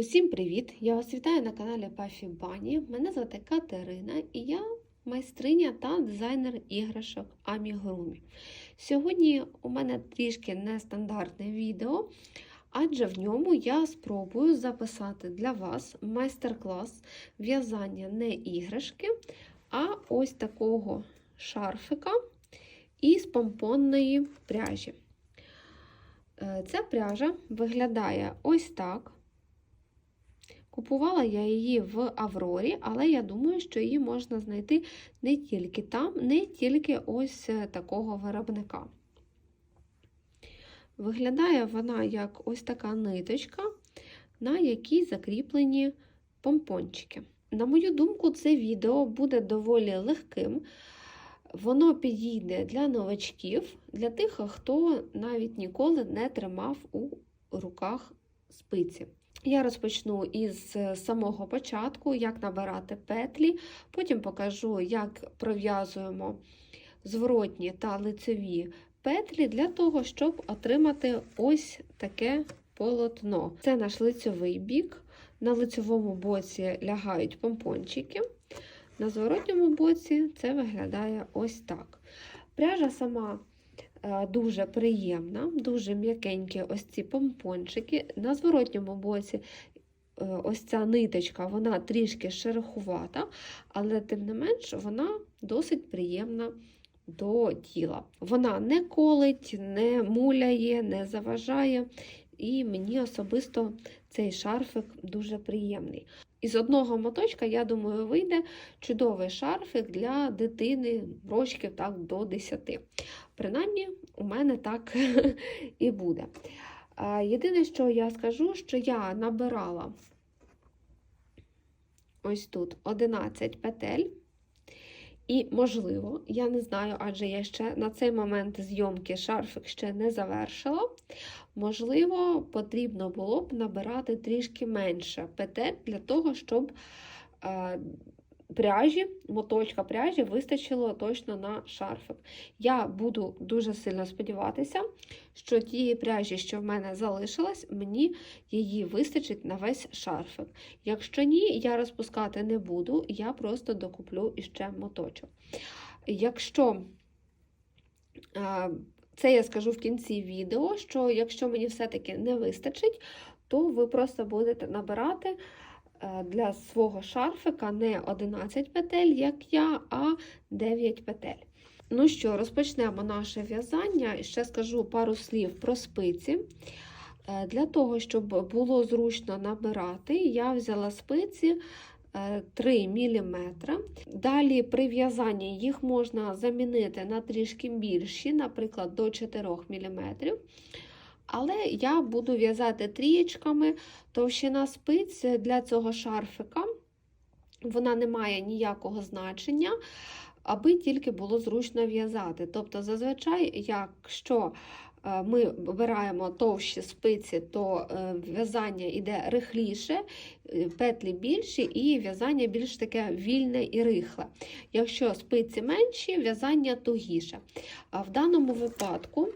Усім привіт! Я вас вітаю на каналі Пафі Бані. Мене звати Катерина і я майстриня та дизайнер іграшок Амігурумі. Сьогодні у мене трішки нестандартне відео, адже в ньому я спробую записати для вас майстер-клас в'язання не іграшки, а ось такого шарфика із помпонної пряжі. Е, Ця пряжа виглядає ось так. Купувала я її в Аврорі, але я думаю, що її можна знайти не тільки там, не тільки ось е, такого виробника. Виглядає вона як ось така ниточка, на якій закріплені помпончики. На мою думку, це відео буде доволі легким. Воно підійде для новачків, для тих, хто навіть ніколи не тримав у руках спиці. Я розпочну із самого початку, як набирати петлі, потім покажу, як пров'язуємо зворотні та лицеві петлі для того, щоб отримати ось таке полотно. Це наш лицьовий бік. На лицевому боці лягають помпончики. На зворотньому боці це виглядає ось так. Пряжа сама е, дуже приємна, дуже м'якенькі ось ці помпончики. На зворотньому боці е, ось ця ниточка, вона трішки шерохувата, але тим не менш вона досить приємна до тіла. Вона не колить, не муляє, не заважає. І мені особисто цей шарфик дуже приємний. Із одного моточка, я думаю, вийде чудовий шарфик для дитини рочків так до 10. Принаймні, у мене так і буде. Єдине, що я скажу, що я набирала ось тут 11 петель. І, можливо, я не знаю, адже я ще на цей момент зйомки шарфик ще не завершила. Можливо, потрібно було б набирати трішки менше петель для того, щоб е, пряжі, моточка пряжі вистачило точно на шарфик. Я буду дуже сильно сподіватися, що тієї пряжі, що в мене залишилась, мені її вистачить на весь шарфик. Якщо ні, я розпускати не буду, я просто докуплю іще моточок. Якщо це я скажу в кінці відео, що якщо мені все-таки не вистачить, то ви просто будете набирати для свого шарфика не 11 петель, як я, а 9 петель. Ну що, розпочнемо наше в'язання. Ще скажу пару слів про спиці. Для того, щоб було зручно набирати, я взяла спиці 3 мм. Далі при в'язанні їх можна замінити на трішки більші, наприклад, до 4 мм. Але я буду в'язати трієчками, товщина спиць для цього шарфика, вона не має ніякого значення, аби тільки було зручно в'язати. Тобто, зазвичай, якщо ми обираємо товщі спиці, то в'язання йде рихліше, петлі більші, і в'язання більш таке вільне і рихле. Якщо спиці менші, в'язання тугіше. В даному випадку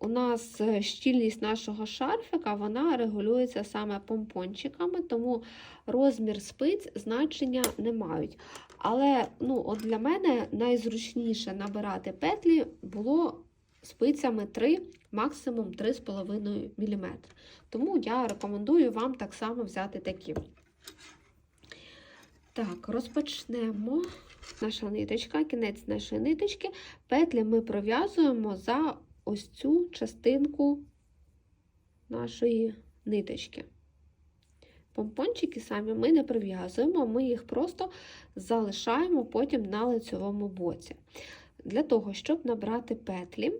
у нас щільність нашого шарфика вона регулюється саме помпончиками, тому розмір спиць значення не мають. Але ну, от для мене найзручніше набирати петлі було спицями 3, максимум 3,5 мм. Тому я рекомендую вам так само взяти такі. Так, розпочнемо наша ниточка, кінець нашої ниточки. Петлі ми пров'язуємо за ось цю частинку нашої ниточки. Помпончики самі ми не прив'язуємо, ми їх просто залишаємо потім на лицевому боці. Для того, щоб набрати петлі,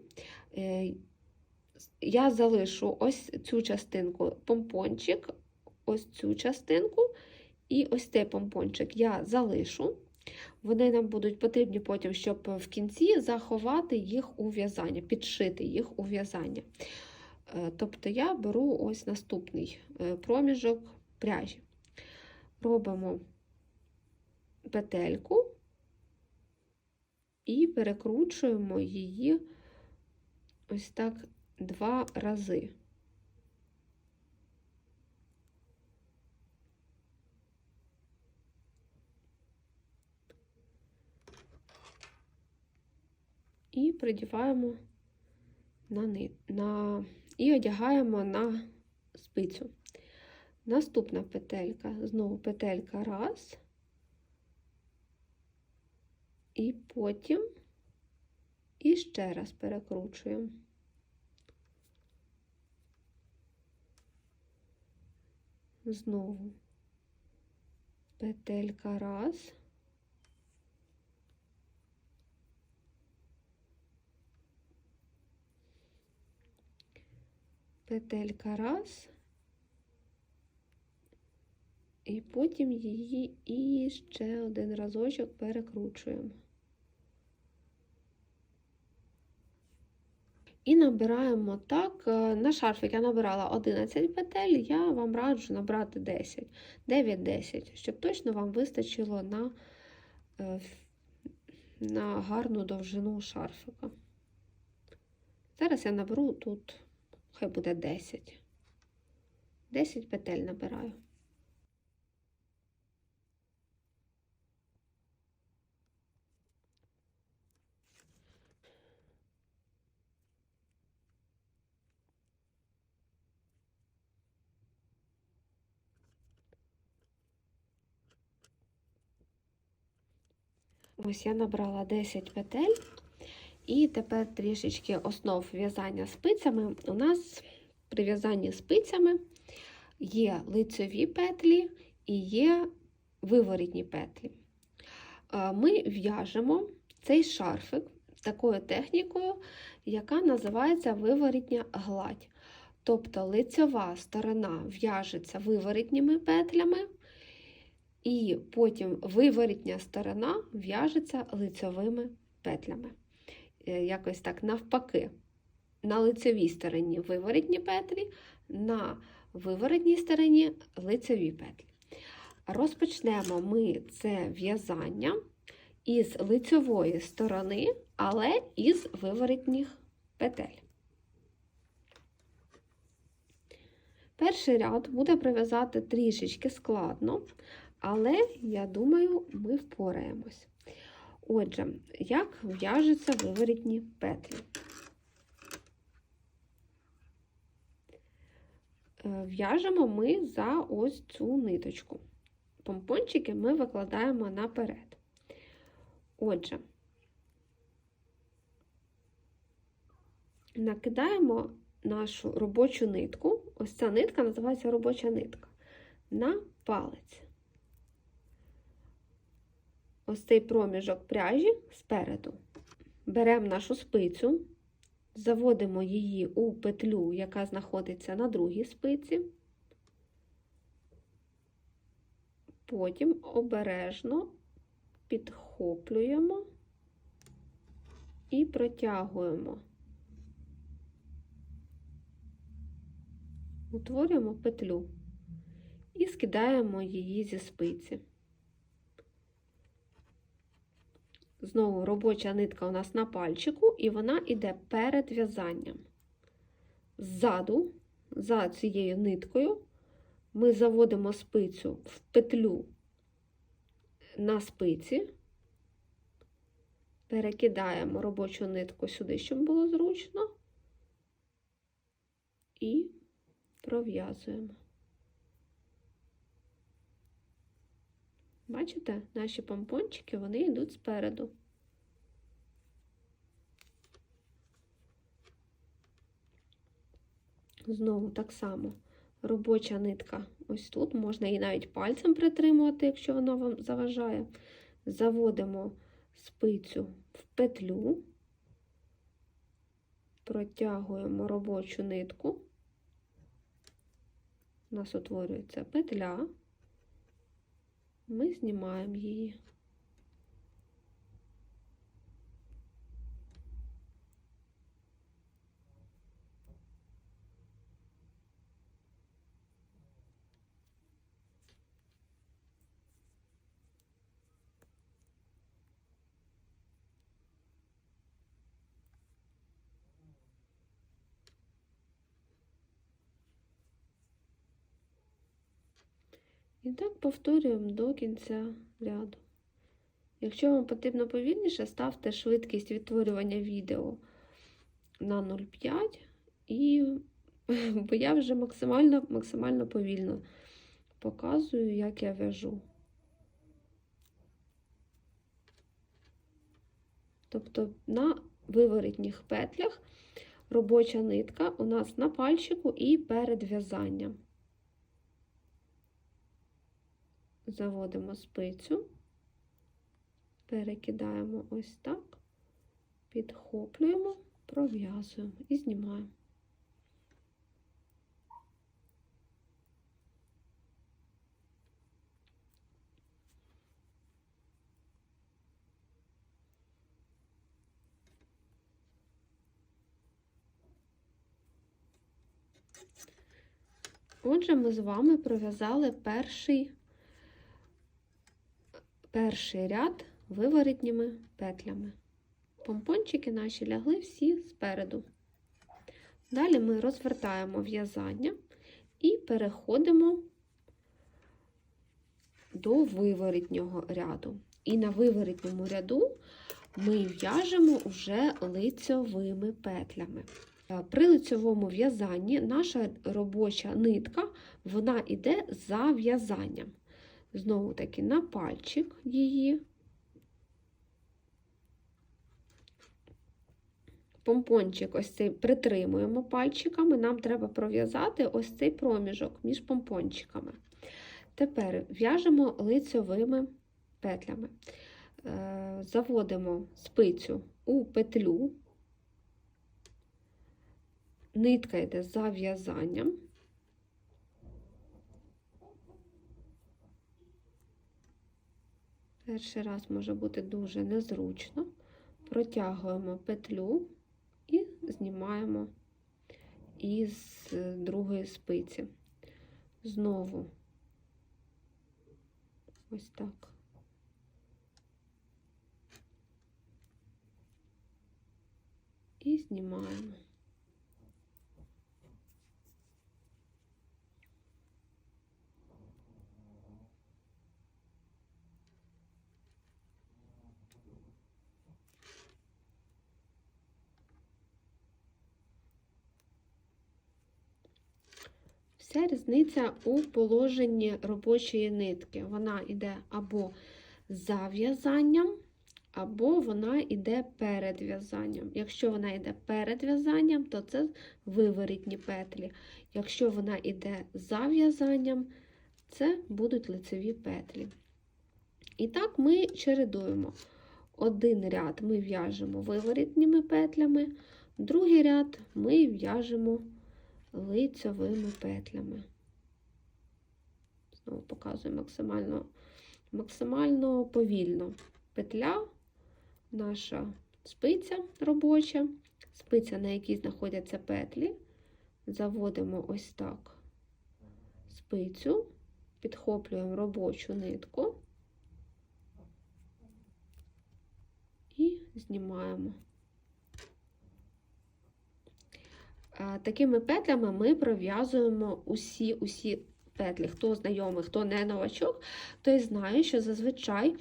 я залишу ось цю частинку помпончик, ось цю частинку, і ось цей помпончик я залишу. Вони нам будуть потрібні потім, щоб в кінці заховати їх у в'язання, підшити їх у в'язання. Тобто я беру ось наступний проміжок пряжі. Робимо петельку і перекручуємо її ось так два рази. І придіваємо на, на, і одягаємо на спицю. Наступна петелька, знову петелька раз, і потім і ще раз перекручуємо. Знову петелька раз. Петелька раз. І потім її і ще один разочок перекручуємо. І набираємо так. е, На шарфик я набирала 11 петель, я вам раджу набрати 10, 9-10, щоб точно вам вистачило на, е, на гарну довжину шарфика. Зараз я наберу тут, хай буде 10. 10 петель набираю. Ось я набрала 10 петель, і тепер трішечки основ в'язання спицями. У нас при в'язанні спицями є лицьові петлі і є виворітні петлі. Е, Ми в'яжемо цей шарфик такою технікою, яка називається виворітня гладь. Тобто лицьова сторона в'яжеться виворітніми петлями, і потім виворітня сторона в'яжеться лицьовими петлями. Е, Якось так навпаки. На лицевій стороні виворітні петлі, на виворітній стороні лицеві петлі. Розпочнемо ми це в'язання із лицьової сторони, але із виворітніх петель. Перший ряд буде прив'язати трішечки складно, але я думаю, ми впораємось. Отже, як в'яжуться виворітні петлі? Е, В'яжемо ми за ось цю ниточку. Помпончики ми викладаємо наперед. Отже, накидаємо нашу робочу нитку, ось ця нитка називається робоча нитка, на палець. Ось цей проміжок пряжі спереду. Беремо нашу спицю, заводимо її у петлю, яка знаходиться на другій спиці. Потім обережно підхоплюємо і протягуємо. Утворюємо петлю і скидаємо її зі спиці. Знову робоча нитка у нас на пальчику, і вона йде перед в'язанням. Ззаду, за цією ниткою, ми заводимо спицю в петлю на спиці, перекидаємо робочу нитку сюди, щоб було зручно, і пров'язуємо. Бачите, наші помпончики, вони йдуть спереду. Знову так само. Робоча нитка ось тут, можна її навіть пальцем притримувати, якщо вона вам заважає. Заводимо спицю в петлю, протягуємо робочу нитку, у нас утворюється петля, ми знімаємо її. І так повторюємо до кінця ряду. Якщо вам потрібно повільніше, ставте швидкість відтворювання відео на 0,5 і бо я вже максимально, максимально повільно показую, як я в'яжу. Тобто на виворітніх петлях робоча нитка у нас на пальчику і перед в'язанням. Заводимо спицю, перекидаємо ось так, підхоплюємо, пров'язуємо і знімаємо. Отже, ми з вами пров'язали перший, перший ряд виворітніми петлями. Помпончики наші лягли всі спереду. Далі ми розвертаємо в'язання і переходимо до виворітнього ряду. І на виворітньому ряду ми в'яжемо вже лицьовими петлями. При лицьовому в'язанні наша робоча нитка вона йде за в'язанням. Знову таки на пальчик її. Помпончик ось цей притримуємо пальчиками, нам треба пров'язати ось цей проміжок між помпончиками. Тепер в'яжемо лицьовими петлями. Е, Заводимо спицю у петлю, нитка йде за в'язанням. Перший раз може бути дуже незручно. Протягуємо петлю і знімаємо із другої спиці. Знову ось так. І знімаємо. Вся різниця у положенні робочої нитки. Вона йде або за в'язанням, або вона йде перед в'язанням. Якщо вона йде перед в'язанням, то це виворітні петлі. Якщо вона йде за в'язанням, це будуть лицеві петлі. І так ми чередуємо. Один ряд ми в'яжемо виворітніми петлями, другий ряд ми в'яжемо лицьовими петлями. Знову показую максимально, максимально повільно. Петля, наша спиця робоча, спиця, на якій знаходяться петлі. Заводимо ось так спицю, підхоплюємо робочу нитку і знімаємо. Такими петлями ми пров'язуємо усі усі петлі. Хто знайомий, хто не новачок, той знає, що зазвичай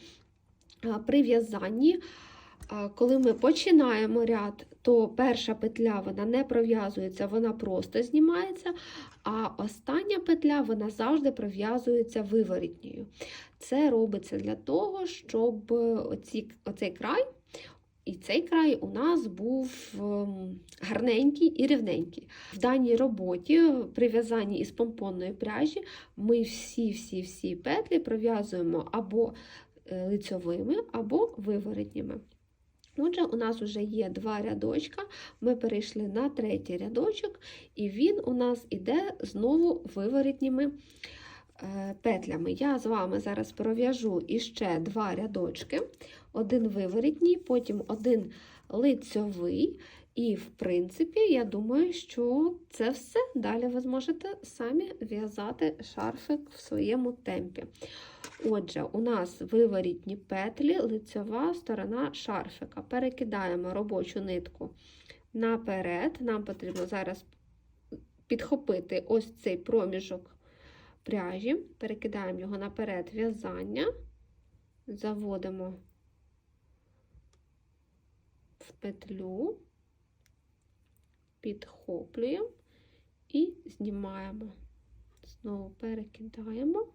при в'язанні, коли ми починаємо ряд, то перша петля вона не пров'язується, вона просто знімається, а остання петля вона завжди пров'язується виворітньою. Це робиться для того, щоб оці, оцей край і цей край у нас був ем, гарненький і рівненький. В даній роботі, при в'язанні із помпонної пряжі, ми всі-всі-всі петлі пров'язуємо або е, лицьовими, або виворотніми. Отже, у нас вже є два рядочка, ми перейшли на третій рядочок, і він у нас іде знову виворітніми е, петлями. Я з вами зараз пров'яжу іще два рядочки один виворітній, потім один лицьовий. І, в принципі, я думаю, що це все. Далі ви зможете самі в'язати шарфик в своєму темпі. Отже, у нас виворітні петлі, лицьова сторона шарфика. Перекидаємо робочу нитку наперед. Нам потрібно зараз підхопити ось цей проміжок пряжі, перекидаємо його наперед в'язання, заводимо в петлю, підхоплюємо і знімаємо, знову перекидаємо.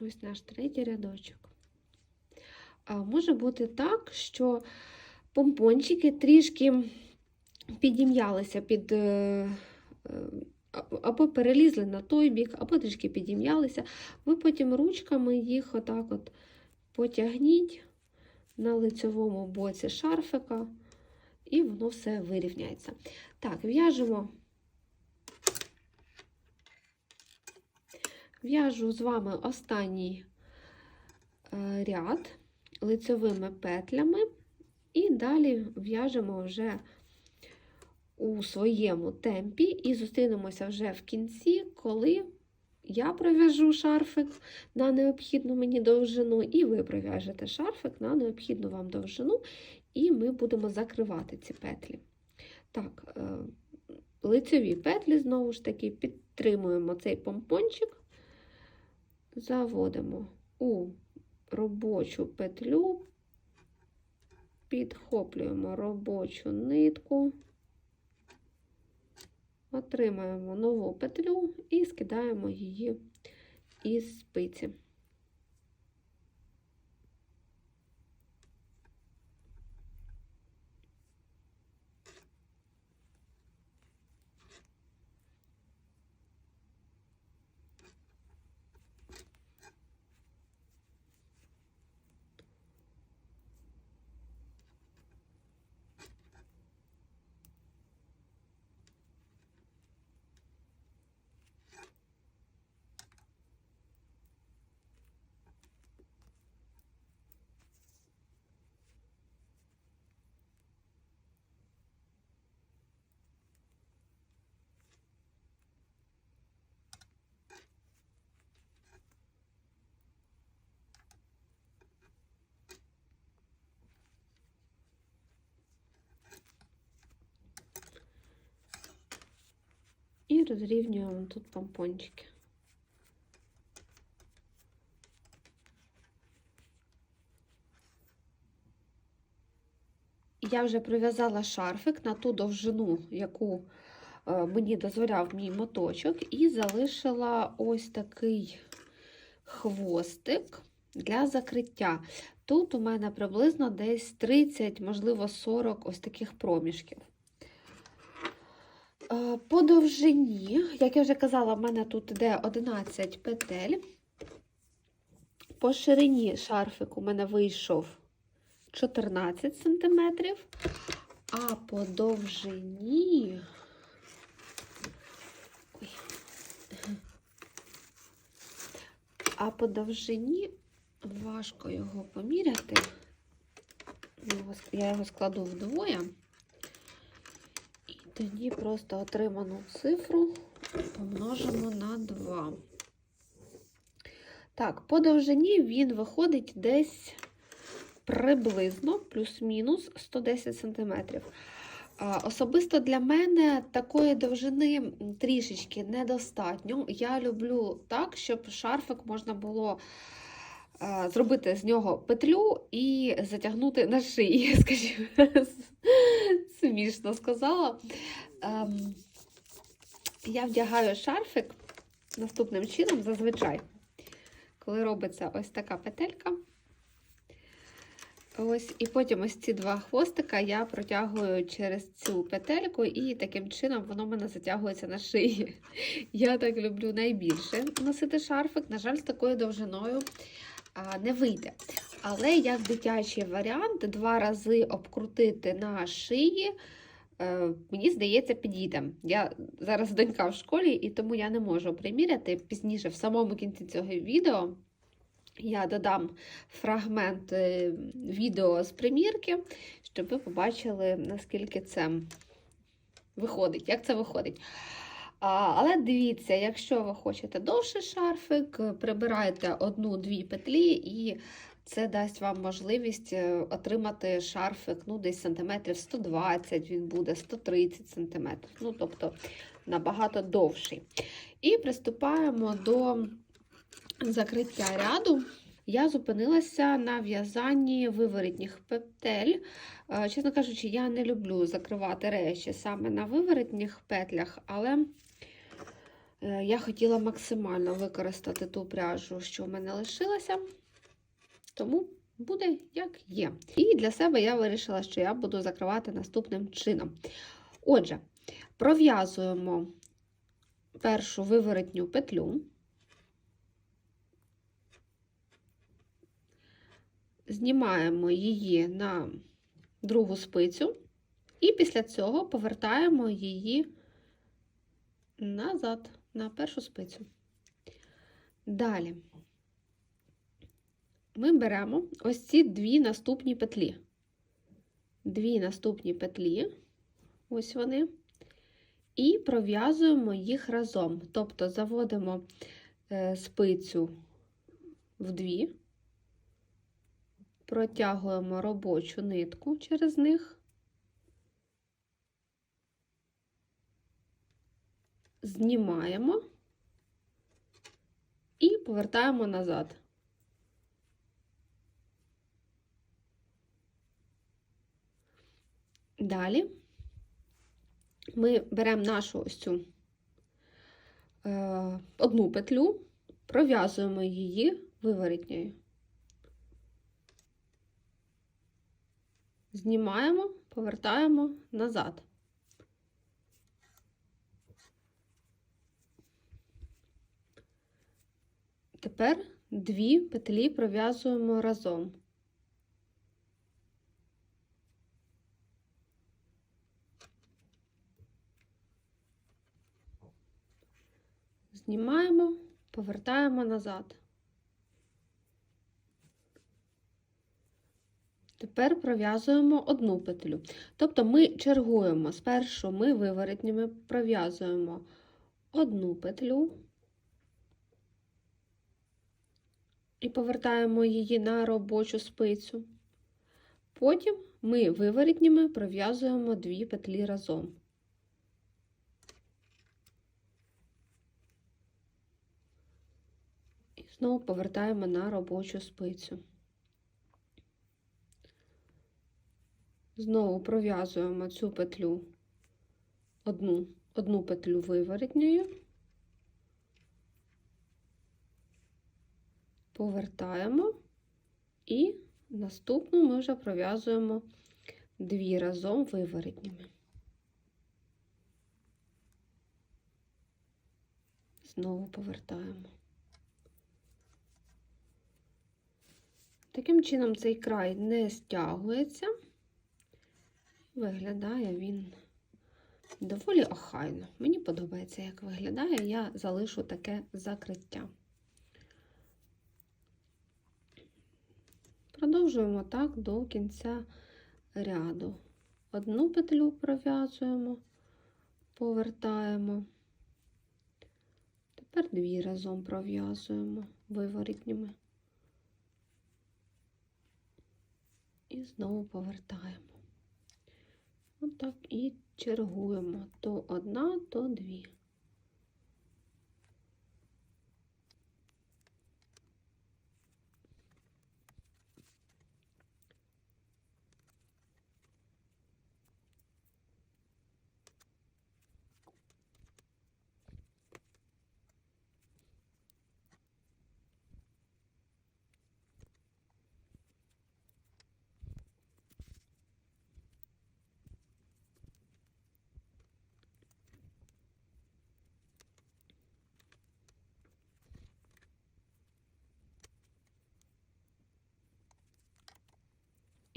Ось наш третій рядочок. А може бути так, що помпончики трішки підім'ялися під. е, е, Або перелізли на той бік, або трішки підім'ялися. Ви потім ручками їх отак от потягніть на лицьовому боці шарфика, і воно все вирівняється. Так, в'яжемо. В'яжу з вами останній е, ряд лицевими петлями, і далі в'яжемо вже у своєму темпі, і зустрінемося вже в кінці, коли я пров'яжу шарфик на необхідну мені довжину, і ви пров'яжете шарфик на необхідну вам довжину, і ми будемо закривати ці петлі. Так, е, лицеві петлі, знову ж таки, підтримуємо цей помпончик заводимо у робочу петлю, підхоплюємо робочу нитку, отримаємо нову петлю і скидаємо її із спиці. Розрівнюємо тут помпончики. Я вже прив'язала шарфик на ту довжину, яку е, мені дозволяв мій моточок, і залишила ось такий хвостик для закриття. Тут у мене приблизно десь 30, можливо, 40 ось таких проміжків. Е, По довжині, як я вже казала, в мене тут йде 11 петель. По ширині шарфик у мене вийшов 14 см, а по довжині. А по довжині важко його поміряти. Я його складу вдвоє. Тоді просто отриману цифру помножимо на 2. Так, по довжині він виходить десь приблизно плюс-мінус 110 см. Особисто для мене такої довжини трішечки недостатньо. Я люблю так, щоб шарфик можна було зробити з нього петлю і затягнути на шиї, скажімо, смішно сказала. Ем, я вдягаю шарфик наступним чином, зазвичай, коли робиться ось така петелька. Ось, і потім ось ці два хвостика я протягую через цю петельку, і таким чином воно в мене затягується на шиї. Я так люблю найбільше носити шарфик. На жаль, з такою довжиною не вийде. Але як дитячий варіант, два рази обкрутити на шиї. е, Мені здається, підійде. Я зараз донька в школі, і тому я не можу приміряти пізніше, в самому кінці цього відео. Я додам фрагмент е, відео з примірки, щоб ви побачили, наскільки це виходить, як це виходить. Але дивіться, якщо ви хочете довший шарфик, прибирайте одну-дві петлі, і це дасть вам можливість е, отримати шарфик ну, десь сантиметрів 120, він буде 130 сантиметрів, ну, тобто набагато довший. І приступаємо до закриття ряду я зупинилася на в'язанні виворітніх петель. Е, Чесно кажучи, я не люблю закривати речі саме на виворітніх петлях, але е, я хотіла максимально використати ту пряжу, що в мене лишилася, тому буде як є. І для себе я вирішила, що я буду закривати наступним чином. Отже, пров'язуємо першу виворотню петлю. знімаємо її на другу спицю, і після цього повертаємо її назад, на першу спицю. Далі ми беремо ось ці дві наступні петлі. Дві наступні петлі, ось вони, і пров'язуємо їх разом. Тобто заводимо е, спицю в дві протягуємо робочу нитку через них, знімаємо і повертаємо назад. Далі ми беремо нашу ось цю е, одну петлю, пров'язуємо її виворітньою. знімаємо, повертаємо назад. Тепер дві петлі пров'язуємо разом. Знімаємо, повертаємо назад. Тепер пров'язуємо одну петлю. Тобто ми чергуємо, спершу ми виворотніми пров'язуємо одну петлю і повертаємо її на робочу спицю. Потім ми виворотніми пров'язуємо дві петлі разом. І знову повертаємо на робочу спицю. Знову пров'язуємо цю петлю одну, одну петлю виворотньою, повертаємо і наступну ми вже пров'язуємо дві разом виворотніми. Знову повертаємо. Таким чином цей край не стягується. Виглядає він доволі охайно. Мені подобається, як виглядає, я залишу таке закриття. Продовжуємо так до кінця ряду. Одну петлю пров'язуємо, повертаємо. Тепер дві разом пров'язуємо виворітніми. І знову повертаємо. Отак і чергуємо то одна, то дві.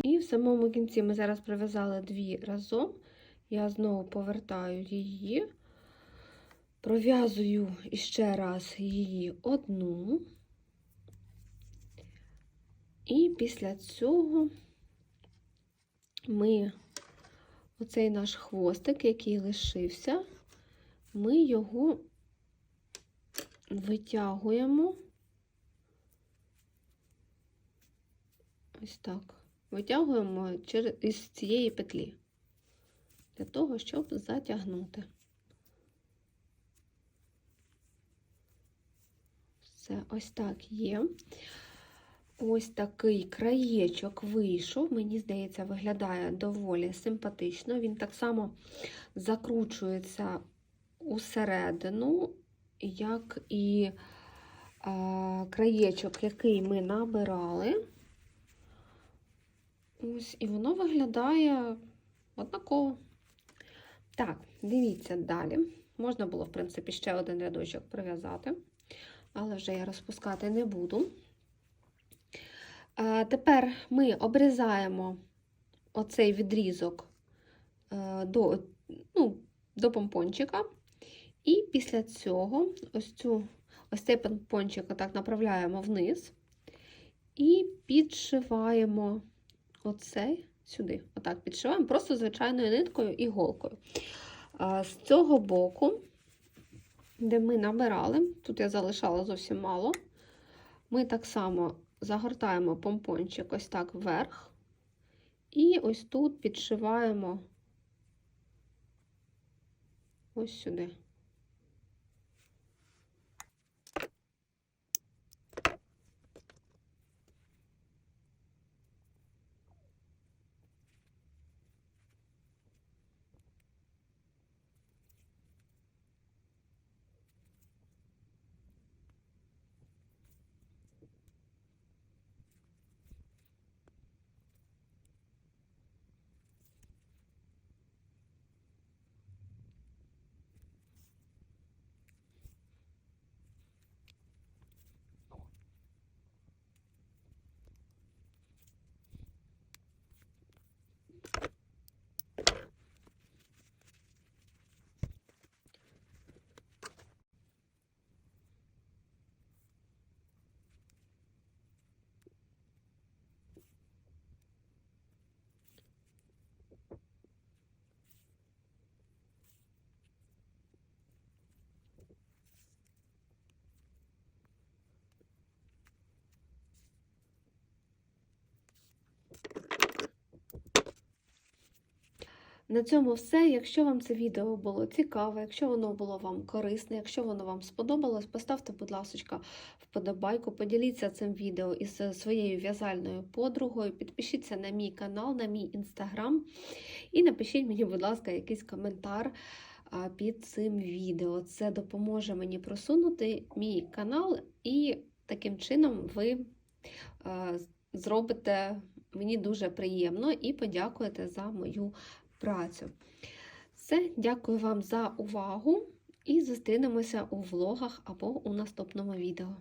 І в самому кінці ми зараз пров'язали дві разом. Я знову повертаю її, пров'язую іще раз її одну. І після цього ми оцей наш хвостик, який лишився, ми його витягуємо ось так. Витягуємо із цієї петлі для того, щоб затягнути. Все, ось так є. Ось такий краєчок вийшов. Мені здається, виглядає доволі симпатично. Він так само закручується усередину, як і а, краєчок, який ми набирали. Ось, і воно виглядає однаково. Так, дивіться далі. Можна було, в принципі, ще один рядочок прив'язати, але вже я розпускати не буду. А, тепер ми обрізаємо оцей відрізок до, ну, до помпончика, і після цього ось, цю, ось цей помпончик отак направляємо вниз і підшиваємо оцей сюди. Отак підшиваємо, просто звичайною ниткою і голкою. З цього боку, де ми набирали, тут я залишала зовсім мало, ми так само загортаємо помпончик ось так вверх, і ось тут підшиваємо ось сюди. На цьому все. Якщо вам це відео було цікаве, якщо воно було вам корисне, якщо воно вам сподобалось, поставте, будь ласка, вподобайку, поділіться цим відео із своєю в'язальною подругою, підпишіться на мій канал, на мій інстаграм і напишіть мені, будь ласка, якийсь коментар під цим відео. Це допоможе мені просунути мій канал, і таким чином ви зробите мені дуже приємно і подякуєте за мою працю. Все, дякую вам за увагу і зустрінемося у влогах або у наступному відео.